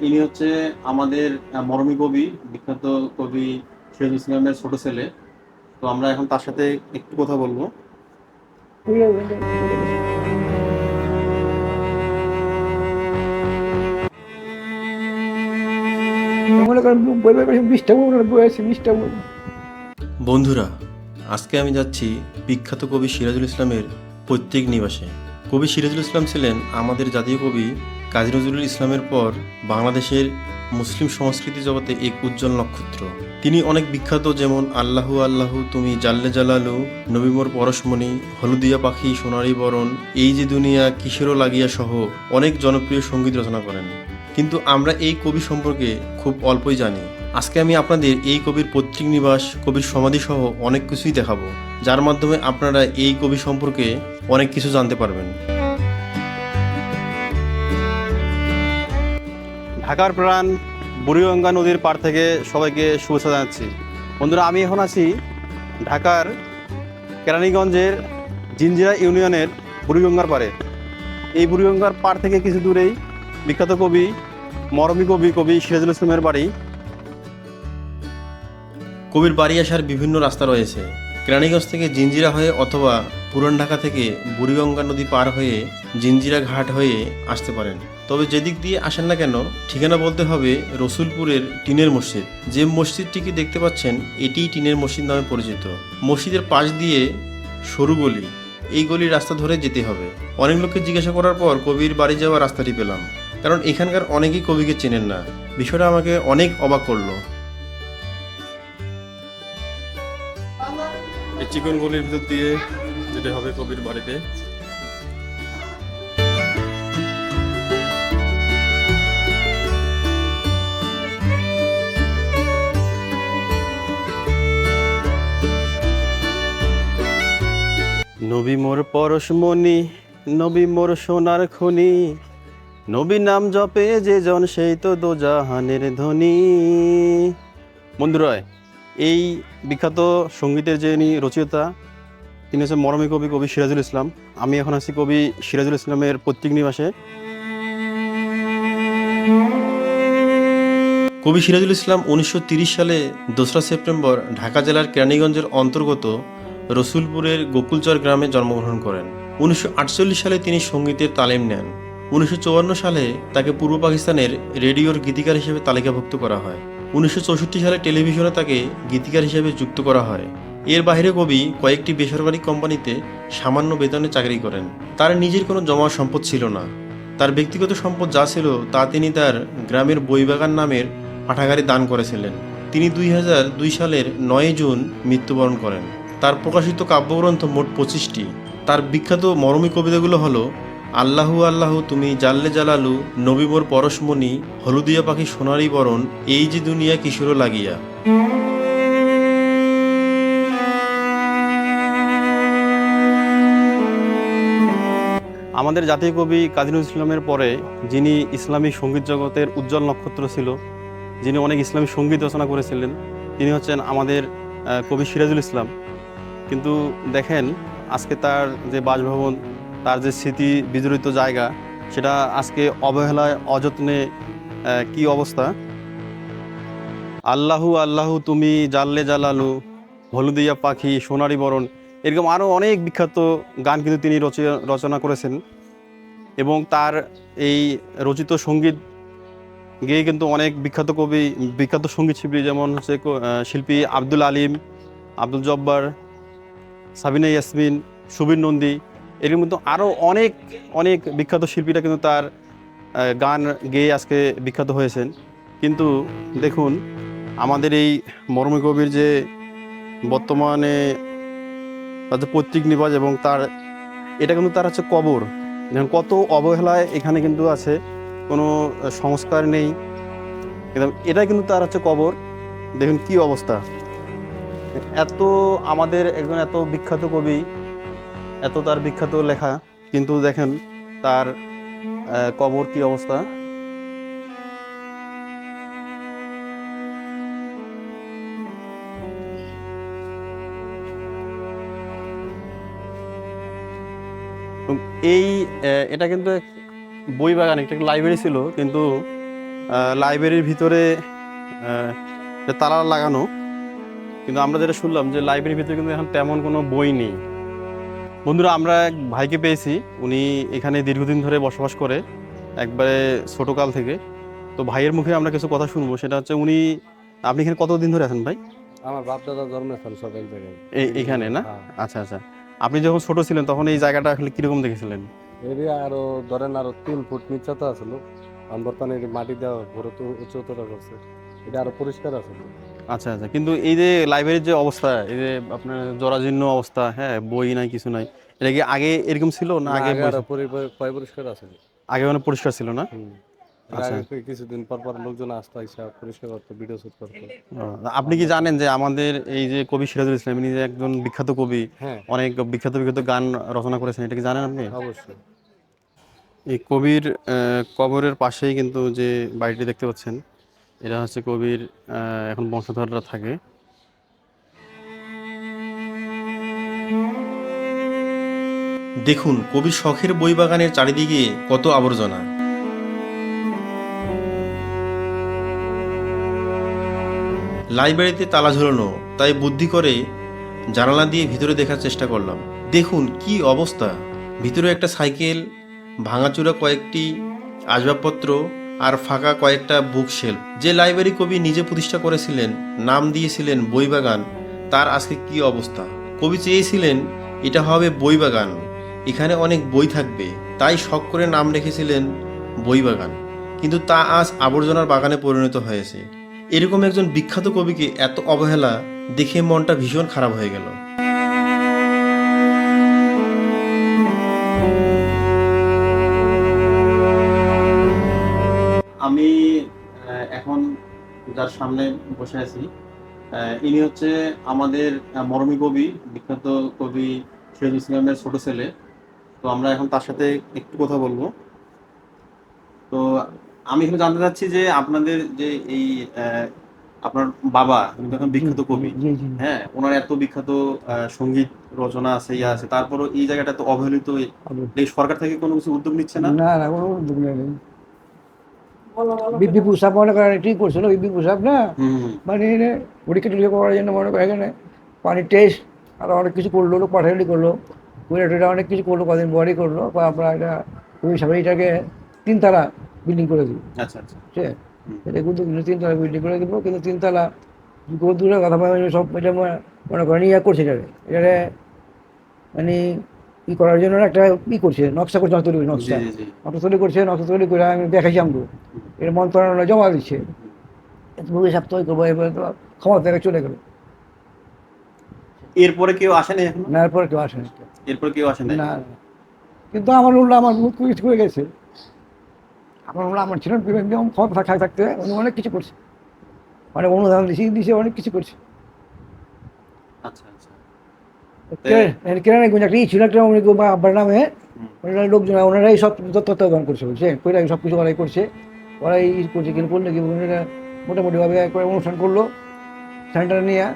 ইনি হচ্ছে আমাদের আহ, মরমী কবি বিখ্যাত কবি শহীদ ইসলামের ছোট ছেলে। তো আমরা এখন তার সাথে একটু কথা বলব। মনে বন্ধুরা আজকে আমি যাচ্ছি বিখ্যাত কবি সিরাজুল ইসলামের পৈতৃক নিবাসে। কবি সিরাজুল ইসলাম ছিলেন আমাদের জাতীয় কবি কাজী নজরুল ইসলামের পর বাংলাদেশের মুসলিম সংস্কৃতি জগতে এক উজ্জ্বল নক্ষত্র। তিনি অনেক বিখ্যাত, যেমন আল্লাহু আল্লাহু তুমি জাল্লে জালালু নবীমোর পরশমণি, হলুদিয়া পাখি, সোনারি বরণ, এই যে দুনিয়া কিসেরও লাগিয়া সহ অনেক জনপ্রিয় সংগীত রচনা করেন। কিন্তু আমরা এই কবি সম্পর্কে খুব অল্পই জানি। আজকে আমি আপনাদের এই কবির পৈতৃক নিবাস, কবির সমাধি সহ অনেক কিছুই দেখাবো। যার মাধ্যমে আপনারা এই কবি সম্পর্কে অনেক কিছু জানতে পারবেন। ঢাকার প্রাণ বুড়িগঙ্গা নদীর পার থেকে সবাইকে শুভেচ্ছা জানাচ্ছি। বন্ধুরা, আমি এখন আছি ঢাকার কেরানীগঞ্জের জিঞ্জিরা ইউনিয়নের বুড়িগঙ্গার পারে এই বুড়িগঙ্গার পার থেকে কিছু দূরেই বিখ্যাত কবি, মরমী কবি কবি সিরাজুল ইসলামের বাড়ি। কবির বাড়ি আসার বিভিন্ন রাস্তা রয়েছে। কেরানীগঞ্জ থেকে জিঞ্জিরা হয়ে অথবা পুরান ঢাকা থেকে বুড়িগঙ্গা নদী পার হয়ে জিঞ্জিরা ঘাট হয়ে আসতে পারেন। তবে যেদিক দিয়ে আসেন না কেন, ঠিকানা বলতে হবে রসুলপুরের টিনের মসজিদ। যে মসজিদটিকে দেখতে পাচ্ছেন, এটিই টিনের মসজিদ নামে পরিচিত। মসজিদের পাশ দিয়ে সরু গলি। এই গলির রাস্তা ধরে যেতে হবে। অনেক লোককে জিজ্ঞাসা করার পর কবির বাড়ি যাওয়ার রাস্তাটি পেলাম। কারণ এখানকার অনেকেই কবিকে চেনেন না। বিষয়টা আমাকে অনেক অবাক করল। চিকন গলির ভিতর দিয়ে যেতে হবে কবির বাড়িতে। নবী মোর পরশমণি নবী মোর সোনার খনি। নবী নাম জপে যে জন সেই তো দোজাহানের ধ্বনি বন্ধুরা, এই বিখ্যাত সঙ্গীতের যে ইনি রচয়িতা, তিনি হচ্ছে মরমী কবি কবি সিরাজুল ইসলাম। আমি এখন আছি কবি সিরাজুল ইসলামের পৈতৃক নিবাসে। কবি সিরাজুল ইসলাম উনিশশো সালে দোসরা সেপ্টেম্বর ঢাকা জেলার কেরানীগঞ্জের অন্তর্গত রসুলপুরের গোকুলচর গ্রামে জন্মগ্রহণ করেন। উনিশশো আটচল্লিশ সালে তিনি সঙ্গীতের তালিম নেন। উনিশশো চুয়ান্ন সালে তাকে পূর্ব পাকিস্তানের রেডিওর গীতিকার হিসেবে তালিকাভুক্ত করা হয়। উনিশশো চৌষট্টি সালে টেলিভিশনে তাকে গীতিকার হিসেবে যুক্ত করা হয়। এর বাইরে কবি কয়েকটি বেসরকারি কোম্পানিতে সামান্য বেতনে চাকরি করেন। তার নিজের কোনো জমা সম্পদ ছিল না। তার ব্যক্তিগত সম্পদ যা ছিল তা তিনি তার গ্রামের বইবাগান নামের পাঠাগারে দান করেছিলেন। তিনি দুই হাজার দুই সালের নয় জুন মৃত্যুবরণ করেন। তার প্রকাশিত কাব্যগ্রন্থ মোট পঁচিশটি। তার বিখ্যাত মরমী কবিতাগুলো হলো, আল্লাহু আল্লাহু, তুমি জাল্লে জালালু, নবীবর পরশমণি, হলুদিয়া পাখি সোনারি বরণ, এই যে দুনিয়া কিশোর লাগিয়া। আমাদের জাতীয় কবি কাজী ইসলামের পরে যিনি ইসলামী সংগীত জগতের উজ্জ্বল নক্ষত্র ছিল, যিনি অনেক ইসলামী সংগীত রচনা করেছিলেন, তিনি হচ্ছেন আমাদের কবি সিরাজুল ইসলাম। কিন্তু দেখেন, আজকে তার যে বাসভবন, তার যে স্মৃতি বিজড়িত জায়গা, সেটা আজকে অবহেলায়, অযত্নে কি অবস্থা? আল্লাহু আল্লাহু তুমি জাল্লে জালালু, হলুদিয়া পাখি, সোনারি বরণ, এরকম আরও অনেক বিখ্যাত গান কিন্তু তিনি রচি- রচনা করেছেন। এবং তার এই রচিত সংগীত গেয়ে কিন্তু অনেক বিখ্যাত কবি, বিখ্যাত সংগীত শিল্পী যেমন হচ্ছে শিল্পী আব্দুল আলিম, আব্দুল জব্বার সাবিনা ইয়াসমিন, সুবীর নন্দী, এর মধ্যে আরও অনেক অনেক বিখ্যাত শিল্পীরা কিন্তু তার গান গেয়ে আজকে বিখ্যাত হয়েছেন। কিন্তু দেখুন, আমাদের এই মরমী কবির যে বর্তমানে যে পৈতৃক নিবাস এবং তার, এটা কিন্তু তার হচ্ছে কবর। যেমন কত অবহেলায় এখানে কিন্তু আছে, কোনো সংস্কার নেই। এটা কিন্তু তার হচ্ছে কবর। দেখুন, কি অবস্থা। এত আমাদের একজন এত বিখ্যাত কবি, এত তার বিখ্যাত লেখা, কিন্তু দেখেন তার কবর কি অবস্থা? এই এটা কিন্তু বই বাগান একটা লাইব্রেরি ছিল, কিন্তু লাইব্রেরির ভিতরে তালা লাগানো কিন্তু আমরা যেটা শুনলাম যে লাইব্রেরির ভিতরে কিন্তু এখন তেমন কোনো বই নেই। বন্ধুরা আমরা এক ভাইকে পেয়েছি উনি এখানে দীর্ঘদিন ধরে বসবাস করে একবারে ছোটোকাল থেকে। তো ভাইয়ের মুখে আমরা কিছু কথা শুনব সেটা হচ্ছে উনি আপনি এখানে কতদিন ধরে আছেন ভাই? আমার বাপ দাদা জন্মেছেন সব এক জায়গায় এই- এখানে না? হ্যাঁ। আচ্ছা আচ্ছা। আপনি যখন ছোট ছিলেন তখন এই জায়গাটা আসলে কীরকম দেখেছিলেন? এরিয়া আরও ধরেন আরও তিন ফুট নিচেতে আর বর্তমানে মাটি দেওয়া পুরো তো উচ্চতর করছে। এটা আরও পরিষ্কার আছে আচ্ছা আচ্ছা। কিন্তু এই যে লাইব্রেরির যে অবস্থা এই যে আপনার জরাজীর্ণ অবস্থা হ্যাঁ বই নাই কিছু নাই এটা কি আগে এরকম ছিল না আগে পরিষ্কার আছে। আগে মানে পরিষ্কার ছিল না। আচ্ছা। কিছুদিন পর পর লোকজন আসতো আইসা পরিষ্কার করতো ভিডিও শুট করতো। আপনি কি জানেন যে আমাদের এই যে কবি সিরাজুল ইসলাম ইনি যে একজন বিখ্যাত কবি হ্যাঁ। অনেক বিখ্যাত বিখ্যাত গান রচনা করেছেন এটা কি জানেন আপনি? অবশ্যই। এই কবির কবরের পাশেই কিন্তু যে বাড়িটি দেখতে পাচ্ছেন এটা হচ্ছে কবির এখন বংশধররা থাকে। দেখুন, কবির শখের বই বাগানের চারিদিকে কত আবর্জনা। লাইব্রেরিতে তালা ঝুলানো, তাই বুদ্ধি করে জানালা দিয়ে ভিতরে দেখার চেষ্টা করলাম। দেখুন কি অবস্থা। ভিতরে একটা সাইকেল, ভাঙাচুরা কয়েকটি আসবাবপত্র আর ফাঁকা কয়েকটা বুক শেলফ যে লাইব্রেরি কবি নিজে প্রতিষ্ঠা করেছিলেন, নাম দিয়েছিলেন বইবাগান, তার আজকে কি অবস্থা? কবি চেয়েছিলেন, এটা হবে বইবাগান, এখানে অনেক বই থাকবে। তাই শখ করে নাম রেখেছিলেন বইবাগান। কিন্তু তা আজ আবর্জনার বাগানে পরিণত হয়েছে। এরকম একজন বিখ্যাত কবিকে এত অবহেলা দেখে মনটা ভীষণ খারাপ হয়ে গেল। যার সামনে বসে আছি। ইনি হচ্ছে আমাদের মরমী কবি বিখ্যাত কবি সিরাজুল ইসলামের ছোট ছেলে। তো আমরা এখন তার সাথে একটু কথা বলব। তো আমি এখানে জানতে চাচ্ছি যে আপনাদের যে এই আপনার বাবা এখন বিখ্যাত কবি। হ্যাঁ ওনার এত বিখ্যাত সংগীত রচনা আছে ইয়া আছে। তারপরও এই জায়গাটা তো অবহেলিত এই সরকার থেকে কোনো কিছু উদ্যোগ নিচ্ছে না? না না কোনো উদ্যোগ নেই। বিপি পুষাপ মনে করেন ঠিক করছিল বিপি পুষাপ না? মানে পরীক্ষা টরীক্ষা করার জন্য মনে করে এখানে পানির টেস্ট আর অনেক কিছু করল লোক পাঠালি করল। করে অনেক কিছু করল কদিন পরই করল। বা আমরা এটা ওই হিসাবে এটাকে তিনতলা বিল্ডিং করে দিই আচ্ছা আচ্ছা। ঠিক এটা কিন্তু তিনতলা বিল্ডিং করে দিব কিন্তু তিনতলা দূরের কথা সব এটা মনে- করেন ইয়া করছে এটারে এটারে মানে ই করার জন্য একটা ই করছে নকশা করছে তৈরি নকশা। নকশা তৈরি করছে নকশা তৈরি করে আমি দেখাইছি আমগো এর মন্ত্রণালয় জমা দিচ্ছে ভবিষ্যৎ সপ্তাহে করব এবার ক্ষমতা থেকে চলে গেল। এরপরে কেউ আসে নাই এখন? না এরপরে কেউ আসেনি এরপরে কেউ আসে না না। কিন্তু আমার উল্লা আমার মুখ কিছু করে গেছে। আমার উল্লা আমার ছিল যেমন ক্ষমতা থাকতে থাকতে উনি অনেক কিছু করছে। অনেক অনুদান দিছে দিছে অনেক কিছু করছে। আচ্ছা আচ্ছা। কেরানি গুঞ্জ একটা ই ছিল একটা আব্বার নামে। লোকজন ওনারাই সব তত্ত্বাবধান করছে বলছে কইরা সব কিছু ওরাই করছে। ওরাই ই করছে কিন্তু করলে কি? ওনারা মোটামুটিভাবে করে অনুষ্ঠান করল। সেন্টার নিয়ে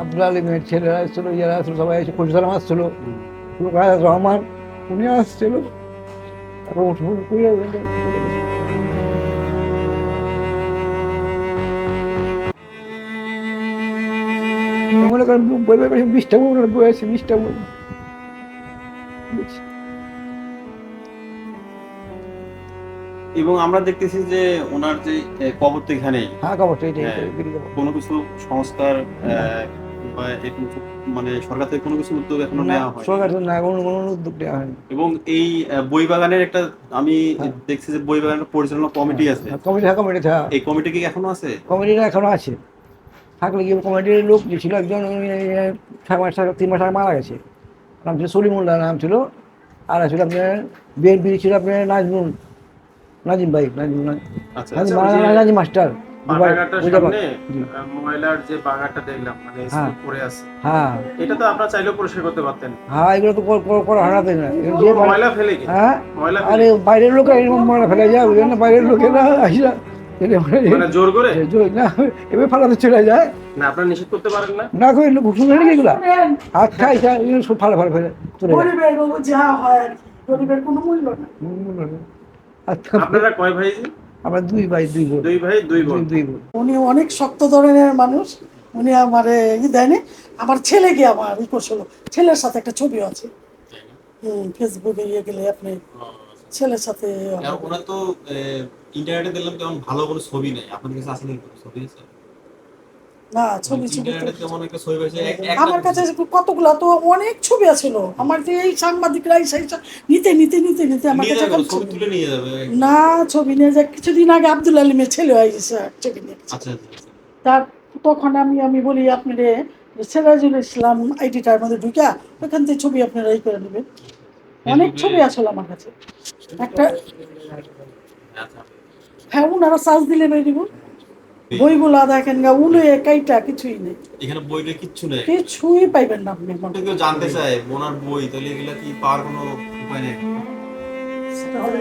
আব্দুল আলিমের ছেলেরা আসছিল ইয়ারা আসছিল সবাই এসে খুশি সালাম আসছিল। রহমান উনি আসছিল। তারপর মনে করেন বই বই বিশটা বই ওনার বই আছে বিশটা বই। এবং আমরা দেখতেছি যে ওনার যে এ, কবর তো এখানেই। হ্যাঁ হ্যাঁ। কোনো কিছু সংস্কার মানে সরকার থেকে কোনো কিছু উদ্যোগ এখনও নেওয়া হয় সরকার না কোনো কোনো উদ্যোগ নেওয়া হয়নি। এবং এই বই বাগানের একটা আমি হ্যাঁ। দেখছি যে বই বাগানের পরিচালনা কমিটি আছে। কমিটি হ্যাঁ কমিটি হ্যাঁ। এই কমিটি কি এখনও আছে? কমিটিটা এখনও আছে। থাকলে কি কমিটির লোক যে ছিল একজন ছয় মাস তিন মাস আগে মারা গেছে। নাম ছিল সলিমুল্লাহ নাম ছিল আর ছিল আপনার বিএনপি ছিল আপনার নাজমুল নাজিম ভাই নাজিম আচ্ছা নাজিম নাজিম মাস্টার দুবাই বাগানটার মুজাফর। সামনে জি। আহ, ময়লার যে বাগানটা দেখলাম। স্তূপ পড়ে আছে। এটা তো আপনারা চাইলেও পরিষ্কার করতে পারতেন। এগুলো তো কর- কর- করা হারাতে না এগুলো যে বাড়ি- ময়লা ফেলে বাইরের লোক এরকম ফেলে যায় বাইরের লোকেরা মানে- জোর করে? না এবার ফালাতে চলে যায়। না আপনারা নিষেধ করতে পারেন না? না করে শুনে নাকি এগুলা? হাত খাই খাই এগুলো সব ফালা ফালা ফেলে চলে যায়। গরিবের যা হয় গরিবের কোনো মূল্য না। হুম, আপনারা কয় ভাই? আমরা দুই ভাই দুই বোন। দুই ভাই দুই বোন। দুই দুই বোন। উনি অনেক শক্ত ধরনের মানুষ। উনি আমার ই দেয়নি। আমার ছেলে গিয়ে আমার ই করছিল। ছেলের সাথে একটা ছবি আছে। হুম ফেসবুকে ইয়ে গেলে আপনি ছেলের সাথে ওনার তো ইন্টারনেটে দেখলাম তেমন ভালো কোনো ছবি নাই। আপনাদের কাছে আসলে ছবি আছে? না ছবি ছবি ছবি আমার কাছে কতগুলো তো অনেক ছবি আছিল। আমার যে এই সেই নিতে নিতে নিতে নিতে আমার কাছে না ছবি নিয়ে যায় কিছুদিন আগে আব্দুল আলিমের ছেলে হয়েছে ছবি নিয়ে আচ্ছা আচ্ছা তার তখন আমি আমি বলি আপনারে সেরাজুল ইসলাম আইডিটার মধ্যে ঢুকা ওখান থেকে ছবি আপনারা এই করে নেবেন। অনেক ছবি আসলে আমার কাছে। একটা হ্যাঁ ওনারা সার্চ দিলে বেরিয়ে দিব বইগুলা দেখেন গা উলে কাইটা কিছুই নেই এখানে বইটা কিচ্ছু নেই কিছুই পাইবেন না আপনি যদি কেউ জানতে চায় বোনার বই তাহলে এগুলা কি পাওয়ার কোনো উপায় নেই সেটা হবে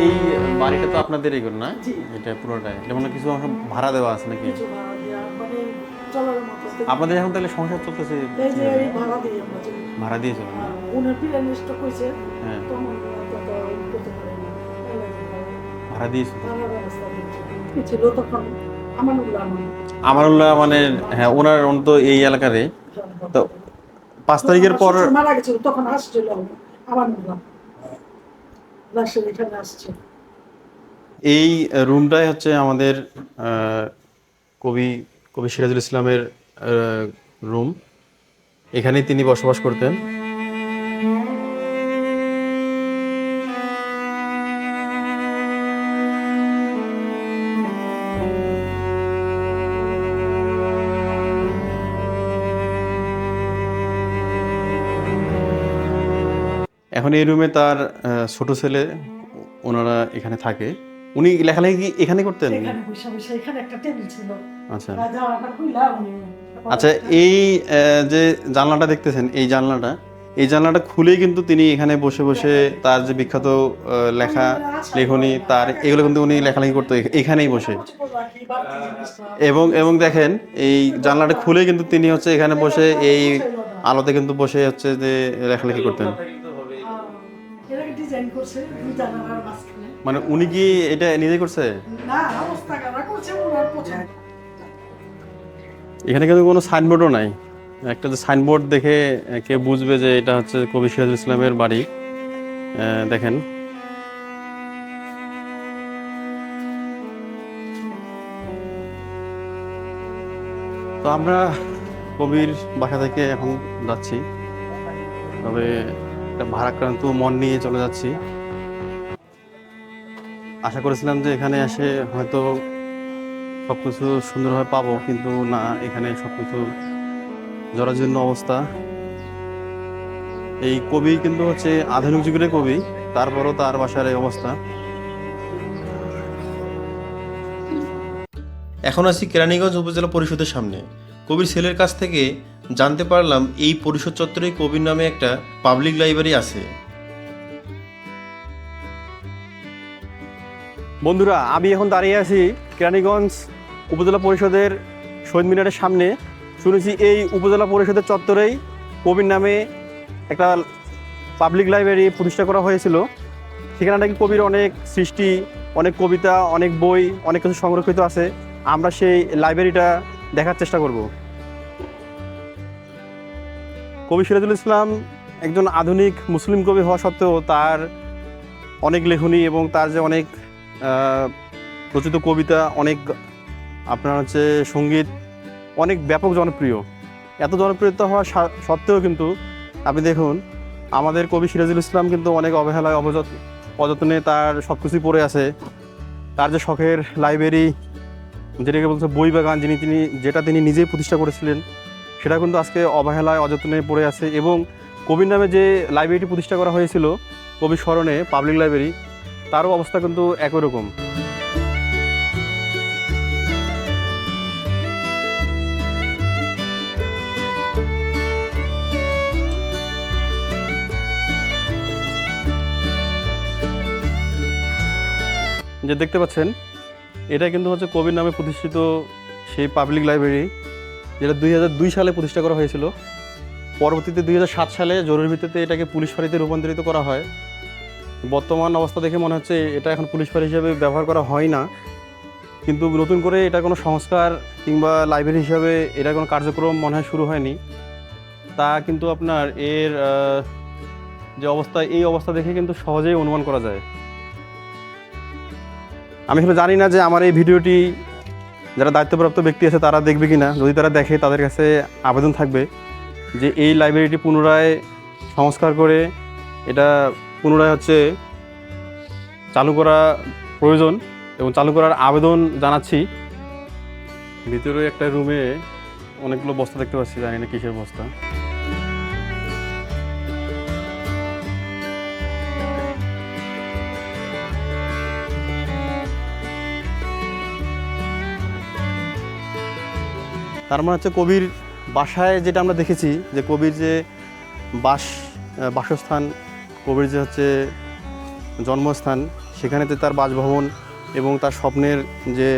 এই বাড়িটা তো আপনাদের এগুলো না? এটা পুরোটাই। যেমন কিছু অংশ ভাড়া দেওয়া আছে নাকি? মানে। আপনাদের এখন তাহলে সংসার চলতেছে ভাড়া দিয়েছিল হ্যাঁ না। ভাড়া দিয়েছিল আমারুল্লাহ মানে হ্যাঁ ওনার তো এই এলাকারে তো পাঁচ তারিখের পর মারা গেছিল তখন আসছিল আমানুল্লাহ। এখানে আসছে। এই রুমটাই হচ্ছে আমাদের কবি কবি সিরাজুল ইসলামের রুম। এখানেই তিনি বসবাস করতেন। এখন এই রুমে তার ছোট ছেলে ওনারা এখানে থাকে। উনি লেখালেখি এখানে করতেন? আচ্ছা। আচ্ছা এই যে জানলাটা দেখতেছেন এই জানলাটা এই জানলাটা খুলেই কিন্তু তিনি এখানে বসে বসে তার যে বিখ্যাত লেখা লেখনী তার এগুলো কিন্তু উনি লেখালেখি করতো এখানেই বসে। এবং এবং দেখেন এই জানলাটা খুলে কিন্তু তিনি হচ্ছে এখানে বসে এই আলোতে কিন্তু বসে হচ্ছে যে লেখালেখি করতেন। করছে দুই জানালার মাঝখানে। মানে উনি কি এটা নিজে করছে? না করছে ওনার পছন্দ এখানে কিন্তু কোনো সাইনবোর্ডও নাই। একটা যে সাইনবোর্ড দেখে কে বুঝবে যে এটা হচ্ছে কবি সিরাজুল ইসলামের বাড়ি। দেখেন। তো আমরা কবির বাসা থেকে এখন যাচ্ছি। তবে একটা ভারাক্রান্ত মন নিয়ে চলে যাচ্ছি। আশা করেছিলাম যে এখানে এসে হয়তো সব কিছু সুন্দরভাবে পাবো, কিন্তু না, এখানে সব কিছু জরাজীর্ণ অবস্থা। এই কবি কিন্তু হচ্ছে আধুনিক যুগের কবি, তারপরও তার বাসার এই অবস্থা। এখন আছি কেরানীগঞ্জ উপজেলা পরিষদের সামনে। কবির ছেলের কাছ থেকে জানতে পারলাম এই পরিষদ চত্বরে কবির নামে একটা পাবলিক লাইব্রেরি আছে। বন্ধুরা, আমি এখন দাঁড়িয়ে আছি কেরানীগঞ্জ উপজেলা পরিষদের শহীদ মিনারের সামনে। শুনেছি এই উপজেলা পরিষদের চত্বরেই কবির নামে একটা পাবলিক লাইব্রেরি প্রতিষ্ঠা করা হয়েছিল। সেখানে নাকি কবির অনেক সৃষ্টি, অনেক কবিতা, অনেক বই, অনেক কিছু সংরক্ষিত আছে। আমরা সেই লাইব্রেরিটা দেখার চেষ্টা করব। কবি সিরাজুল ইসলাম একজন আধুনিক মুসলিম কবি হওয়া সত্ত্বেও তার অনেক লেখনী এবং তার যে অনেক রচিত কবিতা, অনেক আপনার হচ্ছে সংগীত, অনেক ব্যাপক জনপ্রিয়। এত জনপ্রিয়তা হওয়া সত্ত্বেও কিন্তু আপনি দেখুন, আমাদের কবি সিরাজুল ইসলাম কিন্তু অনেক অবহেলায় অবযত, অযত্নে তার সব কিছুই পড়ে আছে। তার যে শখের লাইব্রেরি, যেটাকে বলছে বই বাগান, যিনি তিনি, যেটা তিনি নিজেই প্রতিষ্ঠা করেছিলেন সেটা কিন্তু আজকে অবহেলায়, অযত্নে পড়ে আছে এবং কবির নামে যে লাইব্রেরিটি প্রতিষ্ঠা করা হয়েছিল কবির স্মরণে, পাবলিক লাইব্রেরি, তারও অবস্থা কিন্তু একই রকম। যে দেখতে পাচ্ছেন, এটা কিন্তু হচ্ছে কবির নামে প্রতিষ্ঠিত সেই পাবলিক লাইব্রেরি। যেটা দুই সালে প্রতিষ্ঠা করা হয়েছিল। পরবর্তীতে দুই হাজার সাত সালে জরুরি ভিত্তিতে এটাকে পুলিশ ফাঁড়িতে রূপান্তরিত করা হয়। বর্তমান অবস্থা দেখে মনে হচ্ছে এটা এখন পুলিশ ফাঁড়ি হিসেবে ব্যবহার করা হয় না। কিন্তু নতুন করে এটা কোনো সংস্কার কিংবা লাইব্রেরি হিসাবে এটা কোনো কার্যক্রম মনে হয় শুরু হয়নি। তা কিন্তু আপনার এর যে অবস্থা, এই অবস্থা দেখে কিন্তু সহজেই অনুমান করা যায়। আমি আসলে জানি না যে আমার এই ভিডিওটি যারা দায়িত্বপ্রাপ্ত ব্যক্তি আছে, তারা দেখবে কি না যদি তারা দেখে, তাদের কাছে আবেদন থাকবে যে এই লাইব্রেরিটি পুনরায় সংস্কার করে এটা পুনরায় হচ্ছে চালু করা প্রয়োজন এবং চালু করার আবেদন জানাচ্ছি। ভিতরে একটা রুমে অনেকগুলো বস্তা দেখতে পাচ্ছি, জানি না কিসের বস্তা। তার মানে হচ্ছে কবির বাসায় যেটা আমরা দেখেছি যে কবির যে বাস বাসস্থান, কবির যে হচ্ছে জন্মস্থান সেখানেতে তার বাসভবন এবং তার স্বপ্নের যে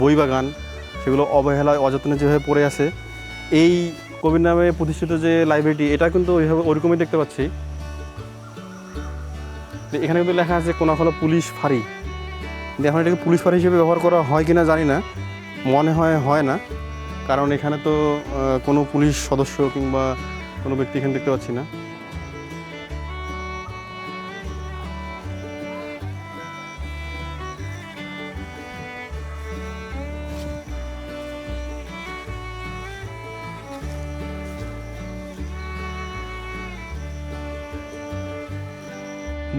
বইবাগান, সেগুলো অবহেলায়, অযত্নে যেভাবে পড়ে আছে, এই কবির নামে প্রতিষ্ঠিত যে লাইব্রেরিটি, এটা কিন্তু ওইভাবে ওরকমই দেখতে পাচ্ছি। এখানে কিন্তু লেখা আছে, কোনাফলা পুলিশ ফাঁড়ি। এখন এটাকে পুলিশ ফাঁড়ি হিসেবে ব্যবহার করা হয় কিনা জানি না, মনে হয় হয় না। কারণ এখানে তো কোনো পুলিশ সদস্য কিংবা কোনো ব্যক্তি এখানে দেখতে পাচ্ছি না।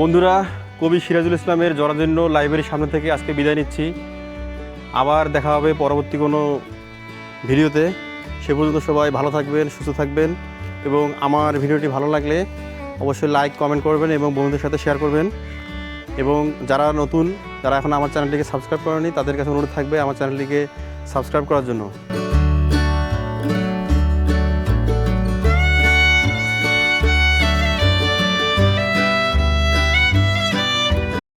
বন্ধুরা, কবি সিরাজুল ইসলামের জরাজীর্ণ লাইব্রেরির সামনে থেকে আজকে বিদায় নিচ্ছি। আবার দেখা হবে পরবর্তী কোনো ভিডিওতে। সে পর্যন্ত সবাই ভালো থাকবেন, সুস্থ থাকবেন এবং আমার ভিডিওটি ভালো লাগলে অবশ্যই লাইক কমেন্ট করবেন এবং বন্ধুদের সাথে শেয়ার করবেন। এবং যারা নতুন, যারা এখন আমার চ্যানেলটিকে সাবস্ক্রাইব করেনি, তাদের কাছে অনুরোধ থাকবে আমার চ্যানেলটিকে সাবস্ক্রাইব করার জন্য।